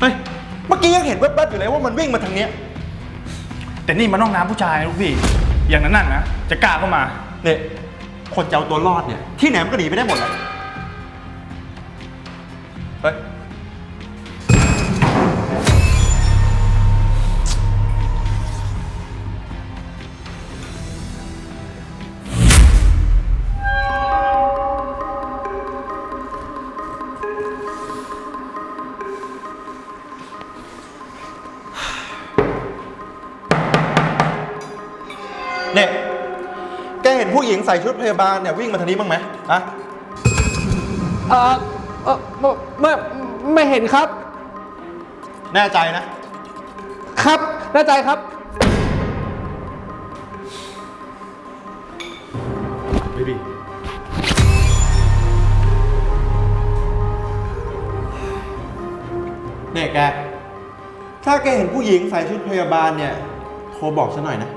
เฮ้ย เมื่อกี้ยังเห็นแวบๆอยู่เลยว่ามันวิ่งมาทางเนี้ย แต่นี่มันน้องน้ำผู้ชายนะลูกพี่ อย่างนั้นน่ะนะ จะกล้าเข้ามา เนี่ย คนจะเอาตัวรอดเนี่ย ที่ไหนมันก็หนีไปได้หมดแหละ ผู้หญิงใส่ชุดพยาบาลเนี่ยวิ่งมาทางนี้บ้างไหมอะเออเออไม่ไม่ไม่เห็นครับ แน่ใจนะ ครับแน่ใจครับดูดิเนี่ยแก ถ้าแกเห็นผู้หญิงใส่ชุดพยาบาลเนี่ย โทรบอกฉันหน่อยนะ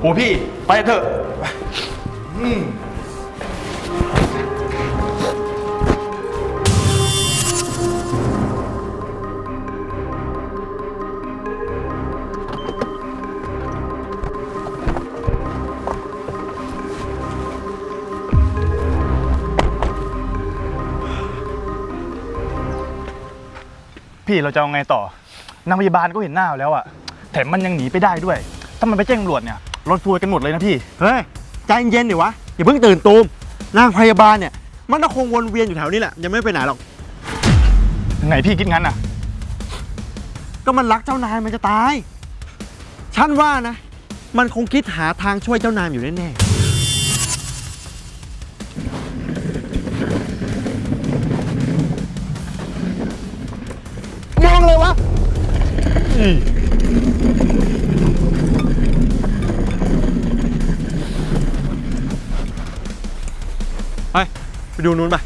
โอ้พี่ ไปเถอะพี่เราจะเอาไงต่อ นางพยาบาลก็เห็นหน้าเราแล้วอะแถมมันยังหนีไปได้ด้วย ถ้ามันไปแจ้งตำรวจเนี่ยรถซวยกันหมดเลยนะพี่ เฮ้ย ใจเย็นๆดิวะ อย่าเพิ่งตื่นตูมนางพยาบาลเนี่ย มันก็คงวนเวียนอยู่แถวนี้แหละ ยังไม่ไปไหนหรอกไงพี่คิดงั้นอะก็มันรักเจ้านายมันจะตาย ฉันว่านะ มันคงคิดหาทางช่วยเจ้านายอยู่แน่ๆ ไปไปดูนู้นไป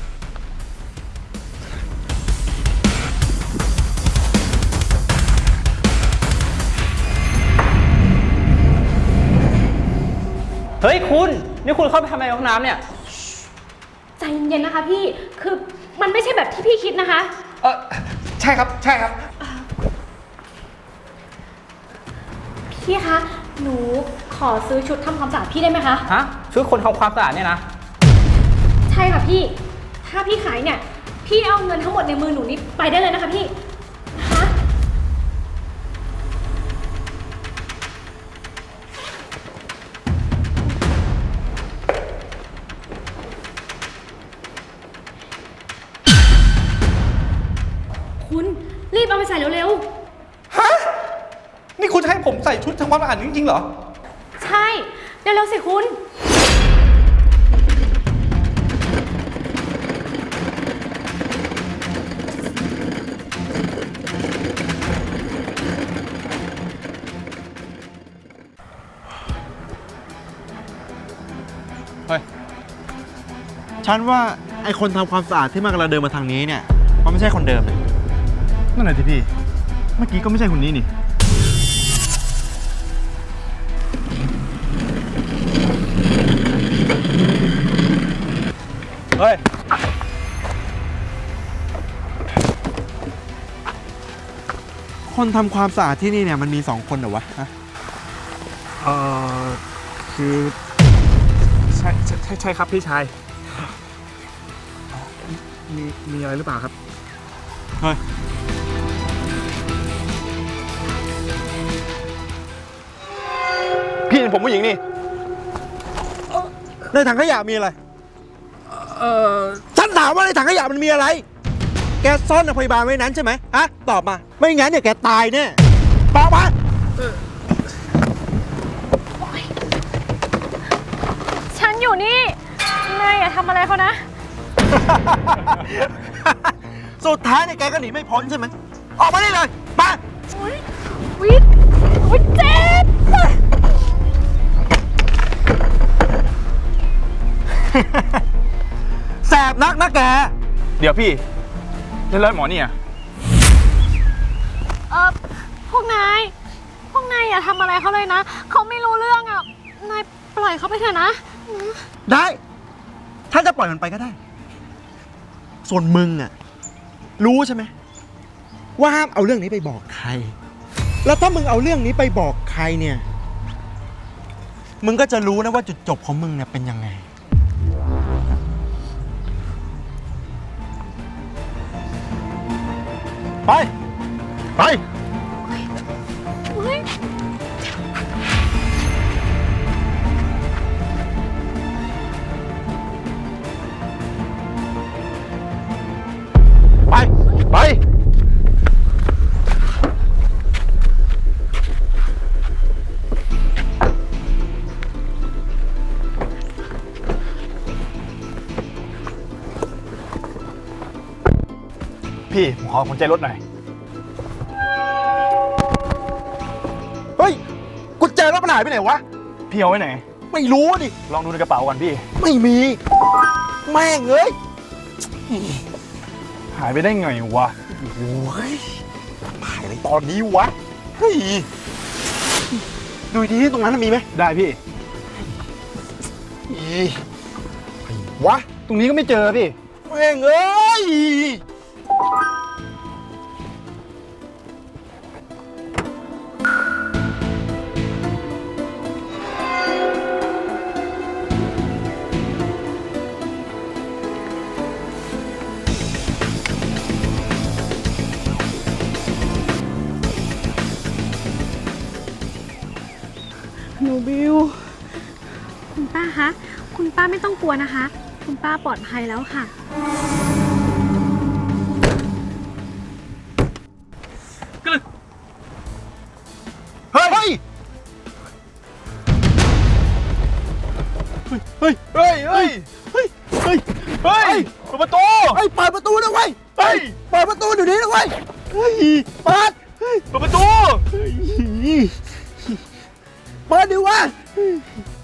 เฮ้ยคุณ นี่คุณเข้าไปทำอะไรในห้องน้ำเนี่ย ใจเย็นๆนะคะพี่ คือมันไม่ใช่แบบที่พี่คิดนะคะ เออใช่ครับ ใช่ครับ พี่คะ หนูขอซื้อชุดทำความสะอาดพี่ได้ไหมคะ ฮะชุดคนทำความสะอาดเนี่ยนะ ใช่ค่ะพี่ ถ้าพี่ขายเนี่ย พี่เอาเงินทั้งหมดในมือหนูนี่ไปได้เลยนะคะพี่ ความสะอาดจริงๆเหรอๆใช่ เร็วๆสิคุณ เฮ้ย ฉันว่าไอคนทำความสะอาดที่มันกำลังเดินมาทางนี้เนี่ย มันไม่ใช่คนเดิมนะนั่นแหละสิพี่ เมื่อกี้ก็ไม่ใช่คนนี้นี่ คนทำความสะอาดที่นี่เนี่ยมันมีสองคนเหรอวะฮะเออคือใช่ใช่ใช่ใช่ครับพี่ชายมีมีอะไรหรือเปล่าครับ เฮ้ยพี่เห็นผมผู้หญิงนี่ ในถังขยะมีอะไร เออฉันถามว่าในถังขยะมันมีอะไร แกซ่อนในพยาบาลไว้นั้นใช่ไหมฮะตอบมา ไม่งั้นเนี่ยแกตายแน่ตอบมาฉันอยู่นี่นายอย่าทำอะไรเขานะ สุดท้ายเนี่ยแกก็หนีไม่พ้นใช่ไหมออกมาได้เลยมาอุ๊ยวิทอุ๊ยเจ็บแสบนักนะแก เดี๋ยวพี่ แล้วร้อยหมอนี่อะเออพวกนาย พวกนายอย่าทำอะไรเขาเลยนะ เขาไม่รู้เรื่องอะ นายปล่อยเขาไปเถอะนะ ได้ ถ้าจะปล่อยมันไปก็ได้ ส่วนมึงอะรู้ใช่ไหมว่าห้ามเอาเรื่องนี้ไปบอกใคร แล้วถ้ามึงเอาเรื่องนี้ไปบอกใครเนี่ย มึงก็จะรู้นะว่าจุดจบของมึงเนี่ยเป็นยังไง ไป ไปเย ขอคนใจรถหน่อย เฮ้ย กุญแจรถมันหายไปไหนวะ พี่เอาไว้ไหน ไม่รู้ดิ ลองดูในกระเป๋าก่อนพี่ ไม่มี แม่งเอ้ย หายไปได้ไงวะ โอ้ยหายอะไรตอนนี้วะ เฮ้ย ดูดีที่ตรงนั้นนะมีไหมได้พี่ อีไอ้วะ ตรงนี้ก็ไม่เจอพี่ แม่งเอ้ย ป้าไม่ต้องกลัวนะคะ คุณป้าปลอดภัยแล้วค่ะ เฮ้ย เฮ้ย เฮ้ย เฮ้ย เฮ้ย เฮ้ย เฮ้ย เฮ้ยเปิดประตู เฮ้ยเปิดประตูนะเว้ยเฮ้ย เปิดประตูเดี๋ยวนี้นะเว้ยเฮ้ยเปิดเฮ้ยเปิดประตูเฮ้ยเปิดดิวะ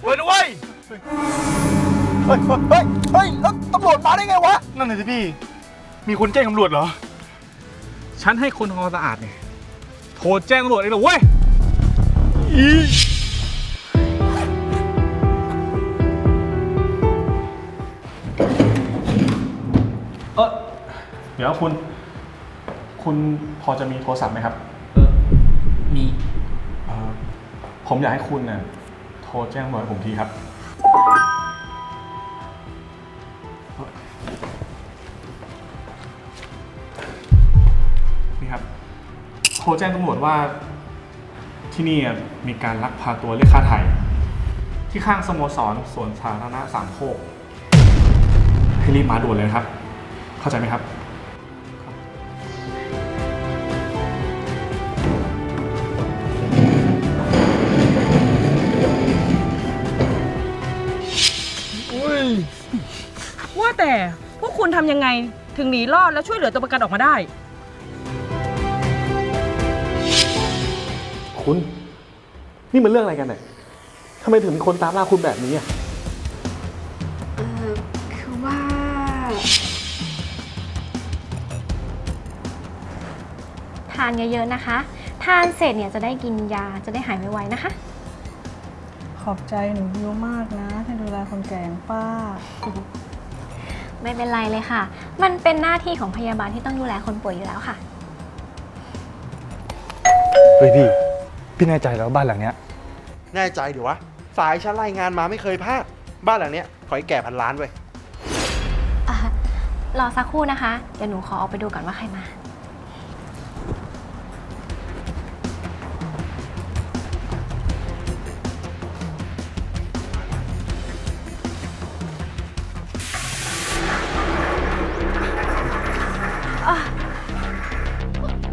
เปิดด้วย เฮ้ยเฮ้ย เฮ้ย เฮ้ยแล้วตำรวจมาได้ไงวะ นั่นเลยสิพี่ มีคนแจ้งตำรวจเหรอ ฉันให้คนทำความสะอาดเนี่ยโทรแจ้งตำรวจเองเหรอเว้ยเออเดี๋ยวคุณ คุณพอจะมีโทรศัพท์ไหมครับ เออ มี เอ่อผมอยากให้คุณเนี่ยโทรแจ้งตำรวจให้ผมทีครับนี่ครับ รแจ้งตำรวจว่า ที่นี่มีการลักพาตัวเรียกค่าไถ่ที่ข้างสโมสรสวนสาธารณะสามโคกให้รีบมาด่วนเลยนะครับ เข้าใจไหมครับ ว่าแต่พวกคุณทำยังไงถึงหนีรอดและช่วยเหลือตัวประกันออกมาได้ คุณ นี่มันเรื่องอะไรกันเนี่ยทำไมถึงมีคนตามล่าคุณแบบนี้อะเออคือว่า ทานเยอะๆนะคะ ทานเสร็จเนี่ยจะได้กินยาจะได้หายไวๆนะคะ ขอบใจหนูบิวมากนะที่ดูแลคนแก่อย่างป้า ไม่เป็นไรเลยค่ะ มันเป็นหน้าที่ของพยาบาลที่ต้องดูแลคนป่วยอยู่แล้วค่ะ เฮ้ยพี่ พี่แน่ใจแล้วบ้านหลังเนี้ย แน่ใจเดี๋ยววะ สายฉันรายงานมาไม่เคยพลาด บ้านหลังเนี้ยขอให้แก่พันล้านเว้ย อะรอสักครู่นะคะ เดี๋ยวหนูขอออกไปดูก่อนว่าใครมา อะ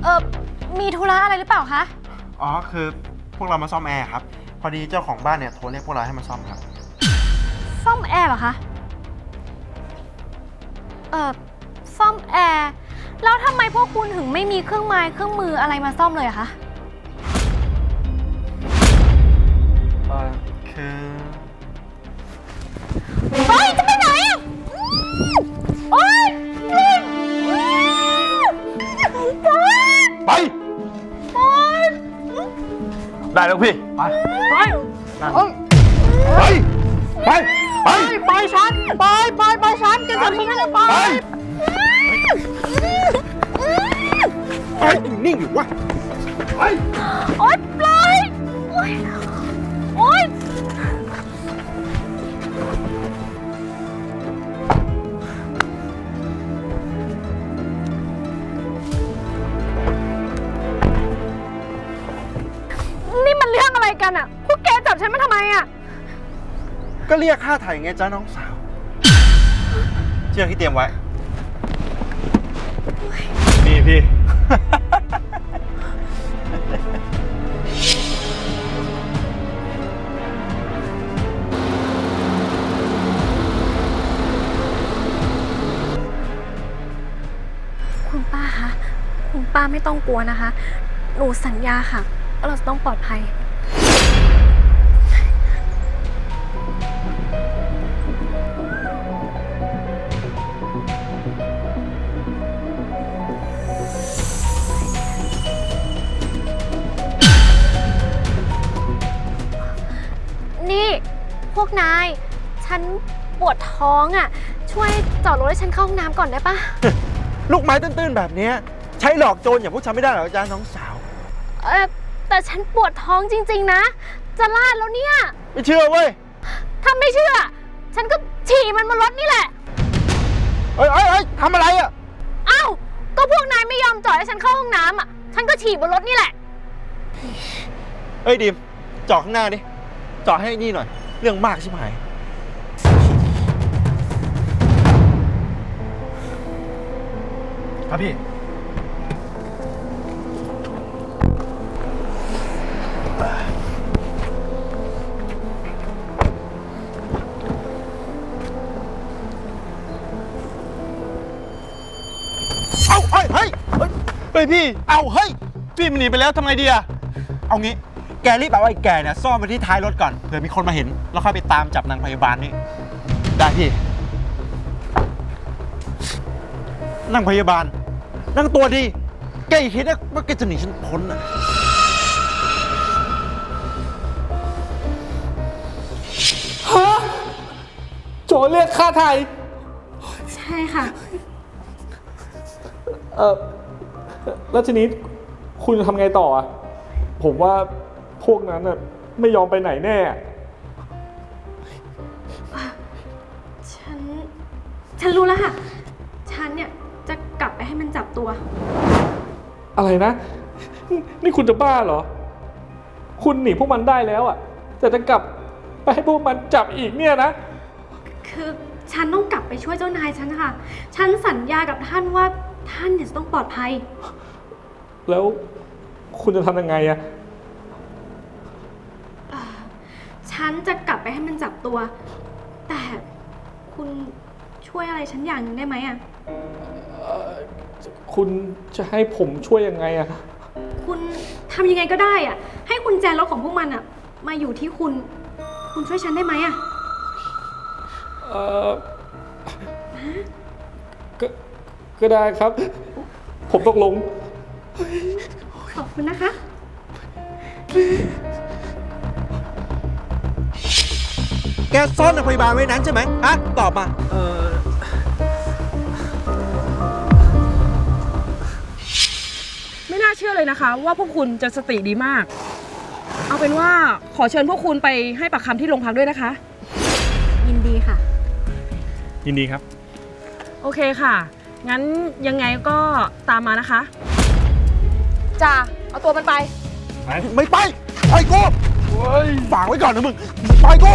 เออมีธุระอะไรหรือเปล่าคะ อ๋อคือพวกเรามาซ่อมแอร์ครับ พอดีเจ้าของบ้านเนี่ยโทรเรียกพวกเราให้มาซ่อมครับ ซ่อมแอร์เหรอคะ เอ่อ ซ่อมแอร์ แล้วทำไมพวกคุณถึงไม่มีเครื่องไม้เครื่องมืออะไรมาซ่อมเลยอะคะ ลูกพี่ ไปไป ไป ไป ไปปล่อยฉันปล่อยปล่อยปล่อยฉันจะทำยังไงปล่อย ไปไอ้ยนิ่งอยู่วะโอ๊ยปล่อยโอ๊ย กันอะพวกแกจับฉันมาทำไมอะก็เรียกค่าไถ่ไงจ้าน้องสาว เชื่อที่เตรียมไว้ นี่พี่ คุณป้าคะ คุณป้าไม่ต้องกลัวนะคะ หนูสัญญาค่ะว่าเราจะต้องปลอดภัย ท้องอะ ช่วยจอดรถให้ฉันเข้าห้องน้ำก่อนได้ปะลูกไม้ตื้นๆแบบเนี้ยใช้หลอกโจรอย่างพวกฉันไม่ได้หรอกจ้าน้องสาว เออแต่ฉันปวดท้องจริง ๆ นะ จะลาดแล้วเนี่ย ไม่เชื่อเว้ยถ้าไม่เชื่อ ฉันก็ฉี่มันบนรถนี่แหละ เอ้ยเอ้ยเอ้ยทำอะไรอะ เอ้า ก็พวกนายไม่ยอมจอดให้ฉันเข้าห้องน้ำอะ ฉันก็ฉี่บนรถนี่แหละ เอ้ยดิมจอดข้างหน้าดิจอดให้นี่หน่อย เรื่องมากชิบหาย ครับพี่ เอาเฮ้ยเฮ้ยเฮ้ย เฮ้ยพี่ เอาเฮ้ย พี่มันหนีไปแล้วทำไงดีอะเอางี้ แกรีบเอาไอ้แกเนี่ยซ่อนไว้ที่ท้ายรถก่อน เผื่อมีคนมาเห็น แล้วค่อยไปตามจับนางพยาบาลนี่ ได้พี่ นางพยาบาล นางตัวดี แกอย่าคิดนะว่าแกจะหนีฉันพ้นอะโจรเรียกค่าไทย ใช่ค่ะ เออแล้วทีนี้คุณจะทำไงต่ออะผมว่าพวกนั้นน่ะไม่ยอมไปไหนแน่ ฉัน ฉันรู้แล้วค่ะ ฉันเนี่ย จะกลับไปให้มันจับตัว อะไรนะ นี่คุณจะบ้าเหรอ คุณหนีพวกมันได้แล้วอะ แต่จะกลับไปให้พวกมันจับอีกเนี่ยนะ คือฉันต้องกลับไปช่วยเจ้านายฉันค่ะ ฉันสัญญากับท่านว่าท่านเนี่ยจะต้องปลอดภัย แล้วคุณจะทำยังไงอะฉันจะกลับไปให้มันจับตัว แต่คุณช่วยอะไรฉันอย่างหนึงได้ไหมอะ คุณจะให้ผมช่วยยังไงอะคุณทำยังไงก็ได้อะให้คุณแจรถของพวกมันอะมาอยู่ที่คุณ คุณช่วยฉันได้ไหมอะเออก็ก็ได้ครับ ผมตกลง ขอบคุณนะคะ แกซ่อนนางพยาบาลไว้นั้นใช่ไหมฮะตอบมา เออ เชื่อเลยนะคะ ว่าพวกคุณจะสติดีมาก เอาเป็นว่าขอเชิญพวกคุณไปให้ปากคำที่โรงพักด้วยนะคะ ยินดีค่ะ ยินดีครับ โอเคค่ะ งั้นยังไงก็ตามมานะคะจ้าเอาตัวมันไปไม่ไปปล่อยกูฝากไว้ก่อนนะมึงปล่อยกู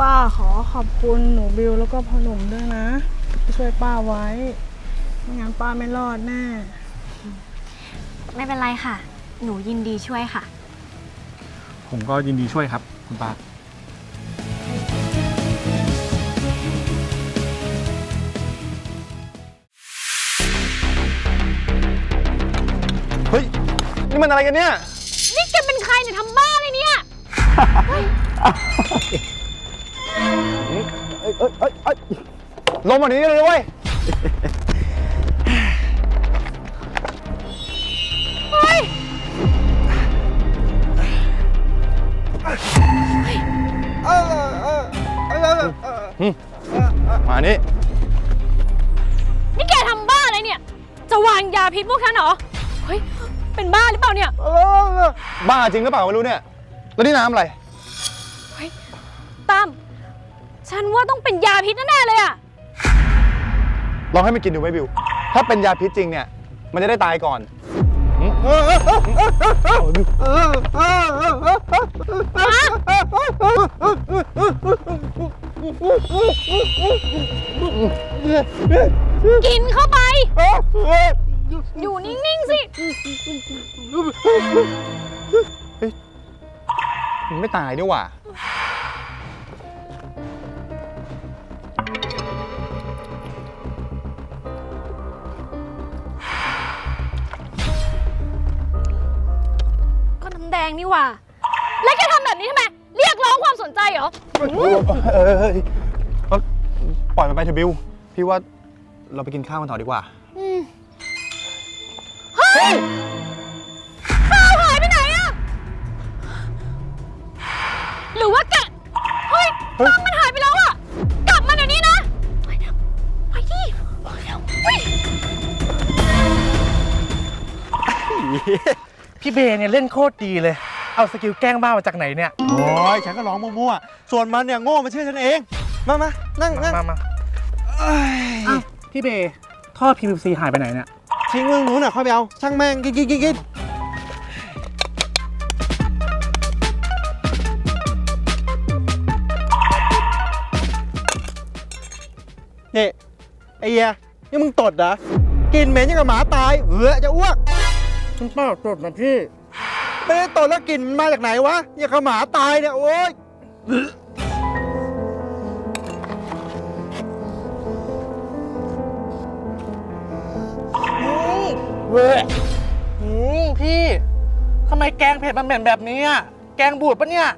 ป้าขอขอบคุณหนูบิวแล้วก็พ่อหนุ่มด้วยนะที่ ช่วยป้าไว้ ไม่งั้นป้าไม่รอดแน่ ไม่เป็นไรค่ะ หนูยินดีช่วยค่ะ ผมก็ยินดีช่วยครับ คุณป้า เฮ้ย นี่มันอะไรกันเนี่ย นี่แกเป็นใครเนี่ยทำบ้าเลยเนี่ย ลงมานี้เลยเว้ย เฮ้ย มานี่ นี่แกทำบ้าอะไรเนี่ย จะวางยาพิษพวกฉันเหรอ เฮ้ย เป็นบ้าหรือเปล่าเนี่ย บ้าจริงหรือเปล่าไม่รู้เนี่ย แล้วนี่น้ำอะไร เฮ้ย ตาม ฉันว่าต้องเป็นยาพิษแน่เลยอะ ลองให้มันกินดูไหมบิว ถ้าเป็นยาพิษจริงเนี่ย มันจะได้ตายก่อนกินเข้าไป อยู่นิ่ง ๆ สิมันไม่ตายนี่หว่าก็น้ งนี่หว่า แล้วแกทำแบบนี้ทำไม เรียกร้องความสนใจเหรอเออเออเออปล่อยมันไปเถอะบิว พี่ว่าเราไปกินข้าวกันต่อดีกว่าเฮ้ยข้าวหายไปไหนอะหรือว่าแกเฮ้ยเฮ้ยตั้งมันหายไปแล้วอะกลับมาเดี๋ยวนี้นะไปไปดิเฮ้ย พี่เบย์เนี่ยเล่นโคตรดีเลย เอาสกิลแกล้งบ้ามาจากไหนเนี่ย โอ้ยฉันก็ร้องมั่วๆ ส่วนมันเนี่ยโง่มาเชื่อฉันเอง มามานั่งนั่งมามาอ้าวพี่เบย์ท่อ PVC หายไปไหนเนี่ย ทิ้งเรื่องนู้นน่ะค่อยไปเอา ช่างแม่งกินกินกินกินนี่ไอ้เหี้ยนี่มึงตดเหรอ กินเหม็นยังกับหมาตายเหือจะอ้วก คุณป้าตรวจนะพี่ ไม่ได้ตดแล้วกลิ่นมันมาจากไหนวะอย่างกับหมาตายเนี่ยโอ๊ยเว้ยอืมพี่ทำไมแกงเผ็ดมันเหม็นแบบนี้อะแกงบูดปะเนี่ย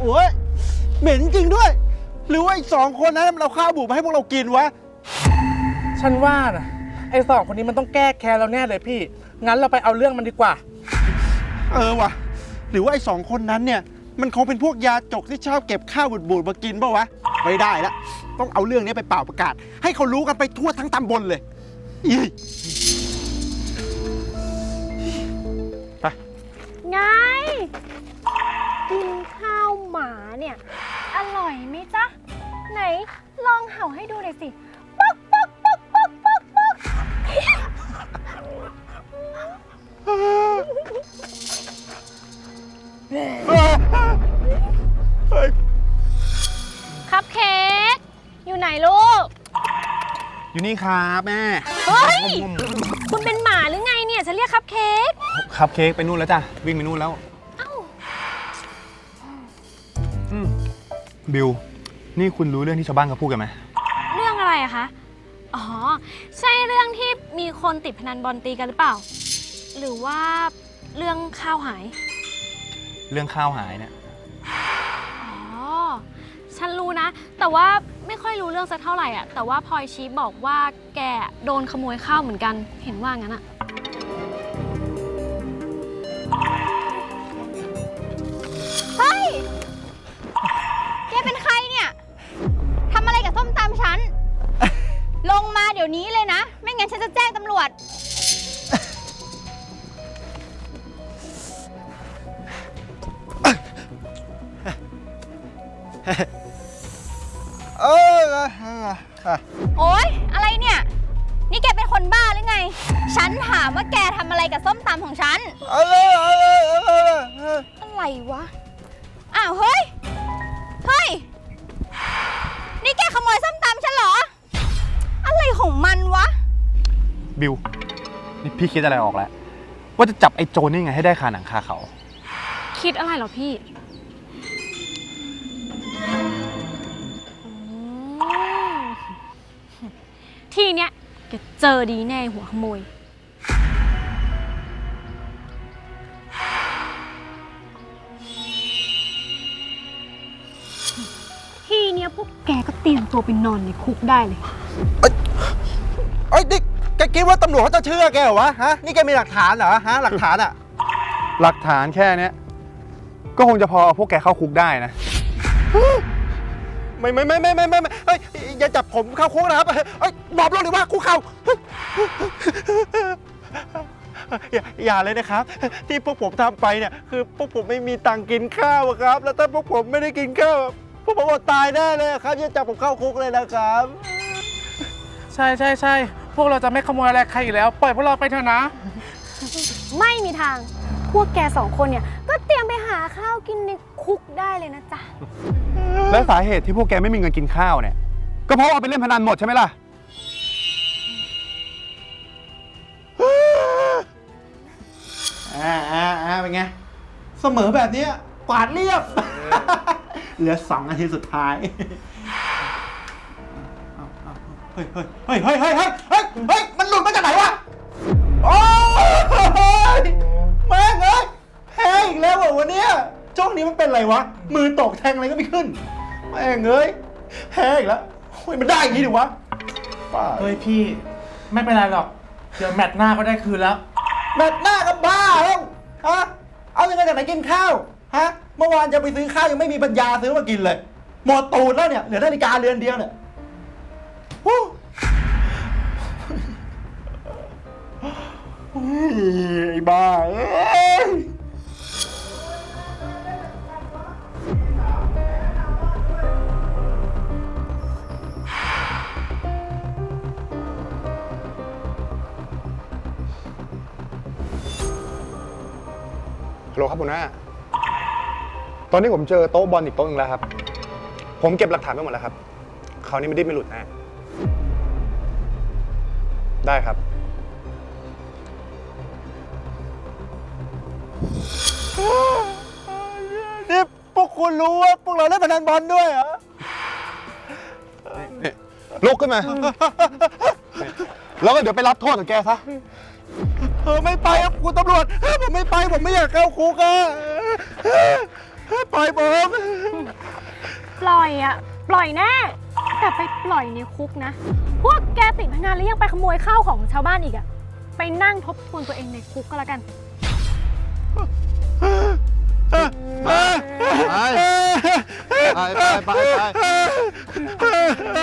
โอ้ยเหม็นจริงด้วย หรือว่าอีกสองคนนั้นมันเอาข้าวบุกมาให้พวกเรากินวะ ฉันว่านะไอ้สองคนนี้มันต้องแก้แค้นเราแน่เลยพี่ งั้นเราไปเอาเรื่องมันดีกว่า เออว่ะ หรือว่าไอ้สองคนนั้นเนี่ย มันคงเป็นพวกยาจกที่ชอบเก็บข้าวบูดๆมากินเปล่าวะ ไม่ได้ละ ต้องเอาเรื่องนี้ไปเป่าประกาศ ให้เขารู้กันไปทั่วทั้งตำบลเลยอีไง กินข้าวหมาเนี่ย อร่อยไหมจ๊ะ ไหน ลองเห่าให้ดูหน่อยสิป๊อกป๊อกป๊อกป๊อกป๊อกป๊อกคัพเค้กอยู่ไหนลูก อยู่นี่ครับแม่เฮ้ย คุณเป็นหมาหรือไงเนี่ยฉันเรียกคัพเค้กคัพเค้กไปนู่นแล้วจ้ะ วิ่งไปนู่นแล้ว เอ้า อืมบิว นี่คุณรู้เรื่องที่ชาวบ้านเขาพูดกันไหมเรื่องอะไรอะคะ อ๋อ ใช่เรื่องที่มีคนติดพนันบอลตีกันหรือเปล่า หรือว่าเรื่องข้าวหาย เรื่องข้าวหายเนี่ย อ๋อ ฉันรู้นะ แต่ว่าไม่ค่อยรู้เรื่องสักเท่าไหร่อะแต่ว่าพลอยชี้บอกว่าแกโดนขโมยข้าวเหมือนกัน เห็นว่างั้นอะ จะแจ้งตำรวจเออโอ๊ย อะไรเนี่ย นี่แกเป็นคนบ้าหรือไง ฉันถามว่าแกทำอะไรกับส้มตำของฉัน เออเออเอออะไรวะ อ้าว เฮ้ย เฮ้ย นี่แกขโมยส้มตำฉันเหรอ อะไรของมันวะ บิวนี่พี่คิดอะไรออกแล้ว ว่าจะจับไอ้โจรนี่ไงให้ได้คาหนังคาเขา คิดอะไรเหรอพี่อืมที่เนี้ยแกเจอดีแน่หัวขโมย ที่เนี้ยพวกแกก็เตรียมตัวไปนอนในคุกได้เลย เอ้ย กคิดว่าตำรวจเขาจะเชื่อแกเหรอวะฮะนี่แกมีหลักฐานเหรอฮะหลักฐานอะหลักฐานแค่เนี้ยก็คงจะพอเอาพวกแกเข้าคุกได้นะ ไม่ไม่ไม่ไม่ไม่ไม่ไม่เฮ้ยอย่าจับผมเข้าคุกนะครับเฮ้ยบอกลงเลยว่าคุกเข่าอย่าอย่าเลยนะครับ ที่พวกผมทำไปเนี่ยคือพวกผมไม่มีตังค์กินข้าวอะครับ แล้วถ้าพวกผมไม่ได้กินข้าวพวกผมอดตายแน่เลยครับอย่าจับผมเข้าคุกเลยนะครับ ใช่ใช่ใช่ พวกเราจะไม่ขโมยอะไรใครอีกแล้ว ปล่อยพวกเราไปเถอะนะ ไม่มีทาง พวกแกสองคนเนี่ย ก็เตรียมไปหาข้าวกินในคุกได้เลยนะจ๊ะ และสาเหตุที่พวกแกไม่มีเงินกินข้าวเนี่ย ก็เพราะว่าไปเล่นพนันหมดใช่ไหมล่ะ อ่าอ่าอ่าเป็นไง เสมอแบบเนี้ยกวาดเรียบ เหลือสองนาทีสุดท้ายเอา เอาเฮ้ยเฮ้ยเฮ้ยเฮ้ยเฮ้ยเฮ้ยเฮ้ยเฮ้ยมันหลุดมาจากไหนวะโอ้ยแม่งเอ้ยแพ้อีกแล้วเหรอวันเนี้ยช่วงนี้มันเป็นไรวะ มือตกแทงอะไรก็ไม่ขึ้นแม่งเอ้ยแพ้อีกแล้วโอ้ยมันได้อย่างนี้ดิวะบ้าเฮ้ยพี่ไม่เป็นไรหรอก เดี๋ยวแมตช์หน้าก็ได้คืนแล้ว แมตช์หน้ากับบ้าแล้วฮะเอาเงินจากไหนกินข้าวฮะเมื่อวานจะไปซื้อข้าวยังไม่มีปัญญาซื้อมากินเลยหมดตูดแล้วเนี่ยเหลือนาฬิกาเรือนเดียวเนี่ยฮู้เฮ้ย ไอ้บ้าเอ้ยฮัลโหลครับหัวหน้า ตอนนี้ผมเจอโต๊ะบอลอีกโต๊ะหนึงแล้วครับ ผมเก็บหลักฐานไปหมดแล้วครับ คราวนี้ไม่ได้ไม่หลุดแน่ ได้ครับ นี่พวกคุณรู้ว่าพวกเราเล่นพนันบอลด้วยเหรอลุกขึ้นมา แล้วก็เดี๋ยวไปรับโทษกับแกซะ เออไม่ไปครับคุณตำรวจเออผมไม่ไปผมไม่อยากเข้าคุกอะเออปล่อยผม ปล่อยอะปล่อยแน่ แต่ไปปล่อยในคุกนะ พวกแกติดพนันแล้วยังไปขโมยข้าวของชาวบ้านอีกอะไปนั่งทบทวนตัวเองในคุกก็แล้วกัน ไปไปไปไป